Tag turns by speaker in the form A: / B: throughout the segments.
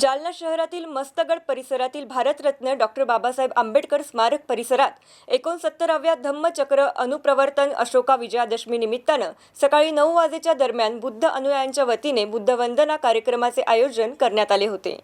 A: जालना शहरातील मस्तगड परिसरातील भारतरत्न डॉक्टर बाबासाहेब आंबेडकर स्मारक परिसरात एकोणसत्तराव्या धम्मचक्र अनुप्रवर्तन अशोका विजयादशमी निमित्तानं सकाळी नऊ वाजेच्या दरम्यान बुद्ध अनुयायांच्या वतीने बुद्धवंदना कार्यक्रमाचे आयोजन करण्यात आले होते.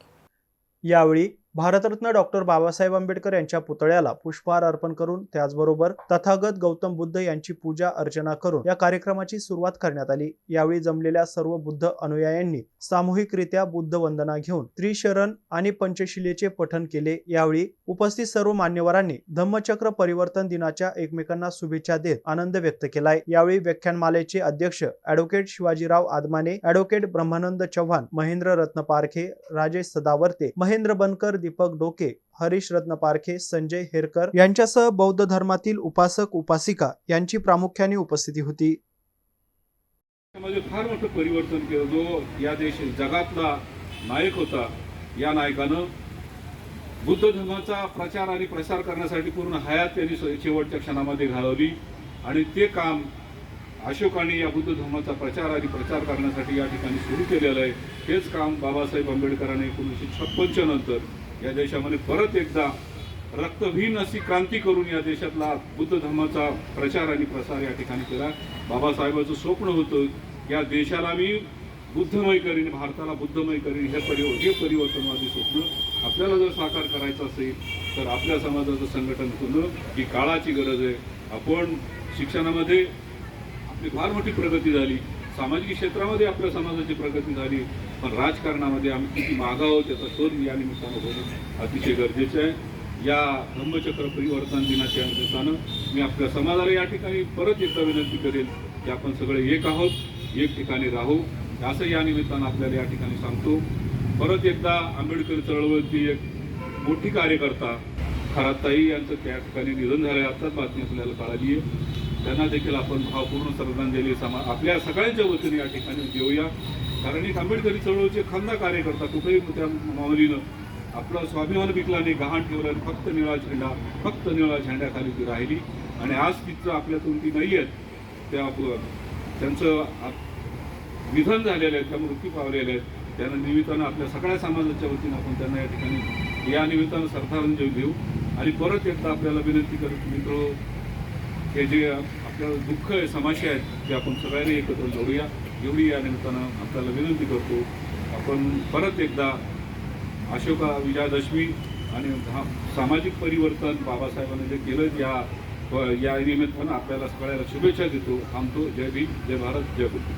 B: यावेळी भारतरत्न डॉक्टर बाबासाहेब आंबेडकर यांच्या पुतळ्याला पुष्पहार अर्पण करून त्याचबरोबर तथागत गौतम बुद्ध यांची पूजा अर्चना करून या कार्यक्रमाची सुरुवात करण्यात आली. यावेळी जमलेल्या सर्व बुद्ध अनुयायांनी सामूहिकरित्या बुद्ध वंदना घेऊन त्रिशरण आणि पंचशिलेचे पठण केले. यावेळी उपस्थित सर्व मान्यवरांनी धम्मचक्र परिवर्तन दिनाच्या एकमेकांना शुभेच्छा देत आनंद व्यक्त केलाय. यावेळी व्याख्यानमालेचे अध्यक्ष अॅडव्होकेट शिवाजीराव आदमाने अॅडव्होकेट ब्रह्मानंद चव्हाण महेंद्र रत्न पारखे राजेश सदावर्ते महेंद्र बनकर दीपक डोके हरीश रत्न पारखे संजय हेरकर यांच्यासह बौद्ध धर्मातील उपासक उपासिका यांची प्रामुख्याने उपस्थिती होती.
C: मध्ये फार मोठं परिवर्तन केलं. जो या देश जगातला नायक होता. या नायकानं बुद्ध धर्माचा प्रचार आणि प्रसार करण्यासाठी पूर्ण हयात त्यांनी शेवटच्या क्षणामध्ये घालवली. आणि ते काम अशोकाने या बुद्ध धर्माचा प्रचार आणि प्रचार करण्यासाठी या ठिकाणी सुरू केलेलं आहे. हेच काम बाबासाहेब आंबेडकरांनी एकोणीसशे छप्पनच्या नंतर या देशामध्ये परत एकदा रक्तहीन अशी क्रांती करून या देशातला बुद्ध धर्माचा प्रचार आणि प्रसार या ठिकाणी केला. बाबासाहेबाचं स्वप्न होतं या देशाला मी बुद्धमय करीन भारताला बुद्धमय करीन हे परि हे परिवर्तनवादी स्वप्न आपल्याला जर साकार करायचं असेल तर आपल्या समाजाचं संघटन करणं ही काळाची गरज आहे. आपण शिक्षणामध्ये आपली फार मोठी प्रगती झाली सामाजिक क्षेत्रामध्ये आपल्या समाजाची प्रगती झाली पण राजकारणामध्ये आम्ही किती मागावं त्याचा शोध या निमित्तानं होणं अतिशय गरजेचं आहे. या धम्मचक्र परिवर्तन दिनाच्या निमित्तानं मी आपल्या समाजाला या ठिकाणी परत एकदा विनंती करेल की आपण सगळे एक आहोत एक ठिकाणी राहू. असं या निमित्तानं आपल्याला या ठिकाणी सांगतो. परत एकदा आंबेडकर चळवळीची एक मोठी कार्यकर्ता खराताई यांचं त्या ठिकाणी निधन झालं आत्ताच बातमी आपल्याला कळाली आहे. त्यांना देखील आपण भावपूर्ण श्रद्धांजली समा आपल्या सगळ्यांच्या वतीने या ठिकाणी देऊया. कारण एक आंबेडकरी चळवळीचे खंदा कार्यकर्ता कुठेही त्या माऊलीनं आपलं स्वाभिमान विकला नाही गहाण ठेवलं आणि फक्त निळा झेंडा फक्त निळा झेंड्याखाली ती राहिली. आणि आज तिचं आपल्यातून ती नाही आहेत त्या त्यांचं निधन झालेलं आहे त्या मृत्यू पावलेल्या आहेत त्यांना निमित्तानं आपल्या सगळ्या समाजाच्या वतीनं आपण त्यांना या ठिकाणी या निमित्तानं श्रद्धांजली देऊ. आणि परत एकदा आपल्याला विनंती करत मित्र हे जे दुःख आहे समस्या आहेत ते आपण सगळ्यांनी एकत्र जोडूया. एवढी या निमित्तानं आपल्याला विनंती करतो. आपण परत एकदा अशोका विजयादशमी आणि हा सामाजिक परिवर्तन बाबासाहेबांनी जे केलं या या निमित्तानं आपल्याला सगळ्याला शुभेच्छा देतो थांबतो. जय भीम जय भारत जय गुरु